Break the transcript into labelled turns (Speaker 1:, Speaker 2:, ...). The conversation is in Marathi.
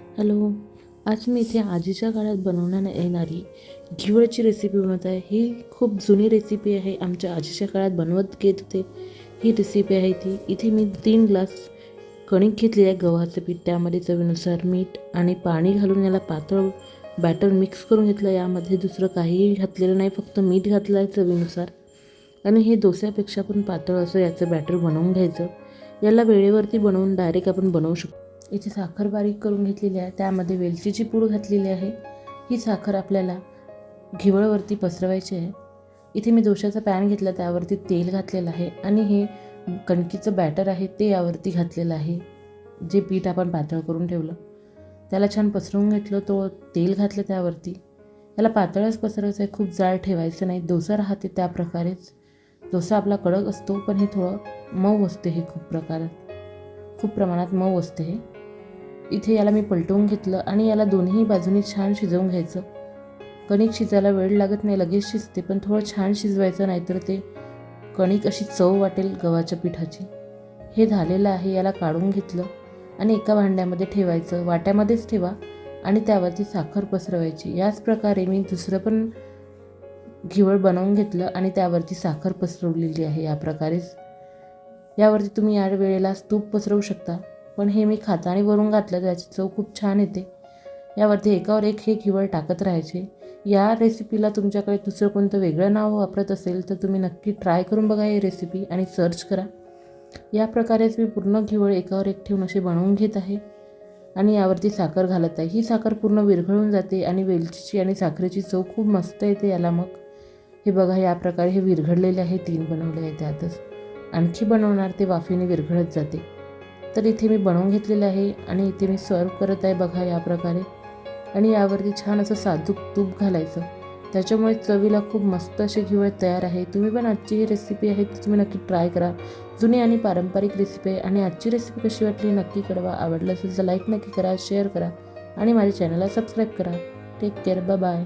Speaker 1: हॅलो आज मी इथे आजीच्या काळात बनवण्यात येणारी घिवळची रेसिपी बनवत आहे. ही खूप जुनी रेसिपी आहे. आमच्या आजीच्या काळात बनवत घेत होते. ही रेसिपी आहे ती. इथे मी तीन ग्लास कणिक घेतली आहे गव्हाचं पीठ. त्यामध्ये चवीनुसार मीठ आणि पाणी घालून याला पातळ बॅटर मिक्स करून घेतलं. यामध्ये दुसरं काहीही घातलेलं नाही. फक्त मीठ घातलं आहे चवीनुसार. आणि हे डोस्यापेक्षा पण पातळ असं याचं बॅटर बनवून घ्यायचं. याला वेळेवरती बनवून डायरेक्ट आपण बनवू शकतो. इथे साखर बारीक करून घेतलेली आहे. त्यामध्ये वेलचीची पूड घातलेली आहे. ही साखर आपल्याला घिवळवरती पसरवायची आहे. इथे मी दोशाचा पॅन घेतला त्यावरती तेल घातलेलं आहे आणि हे कणकीचं बॅटर आहे ते यावरती घातलेलं आहे. जे पीठ आपण पातळ करून ठेवलं. त्याला छान पसरवून घेतलं तो तेल घातलं त्यावरती. त्याला पातळच पसरवायचं आहे खूप जाळ ठेवायचं नाही. डोसा राहते त्या प्रकारेच. डोसा आपला कडक असतो पण हे थोडं मऊ असते हे खूप प्रकारात. खूप प्रमाणात मऊ असते हे. इथे याला मी पलटवून घेतलं आणि याला दोन्ही बाजूनी छान शिजवून घ्यायचं. कणिक शिजायला वेळ लागत नाही लगेच शिजते पण थोडं छान शिजवायचं नाहीतर ते कणिक अशी चव वाटेल गव्हाच्या पिठाची. हे झालेलं आहे याला काढून घेतलं आणि एका भांड्यामध्ये ठेवायचं. वाट्यामध्येच ठेवा आणि त्यावरती साखर पसरवायची. याच प्रकारे मी दुसरं पण घिवळ बनवून घेतलं आणि त्यावरती साखर पसरवलेली आहे या प्रकारेच. यावरती तुम्ही या वेळेला तूप पसरवू शकता. पण हे मी खाताने वरून घातलं त्याची चव खूप छान येते. यावरती एकावर एक हे घिवळ टाकत राहायचे. या रेसिपीला तुमच्याकडे दुसरं कोणतं वेगळं नाव वापरत असेल तर तुम्ही नक्की ट्राय करून बघा ही रेसिपी आणि सर्च करा. या प्रकारेच मी पूर्ण घिवळ एकावर एक ठेवून असे बनवून घेत आहे. आणि यावरती साखर घालत आहे. ही साखर पूर्ण विरघळून जाते आणि वेलचीची आणि साखरेची चव खूप मस्त येते याला मग. हे बघा या प्रकारे हे विरघळलेले आहे. तीन बनवले आहे त्यातच. आणखी बनवणार ते वाफेने विरघळत जाते. तर इथे मी बनवून घेतलेलं आहे आणि इथे मी सर्व करत आहे बघा या प्रकारे. आणि यावरती छान असं साजूक तूप घालायचं. त्याच्यामुळे चवीला खूप मस्त अशी घिवळ तयार आहे. तुम्ही पण आजची ही रेसिपी आहे ती तुम्ही नक्की ट्राय करा. जुनी आणि पारंपरिक रेसिपी आहे आणि आजची रेसिपी कशी वाटली नक्की कळवा. आवडलं असेल तर लाईक नक्की करा शेअर करा आणि माझ्या चॅनलला सबस्क्राईब करा. Take care bye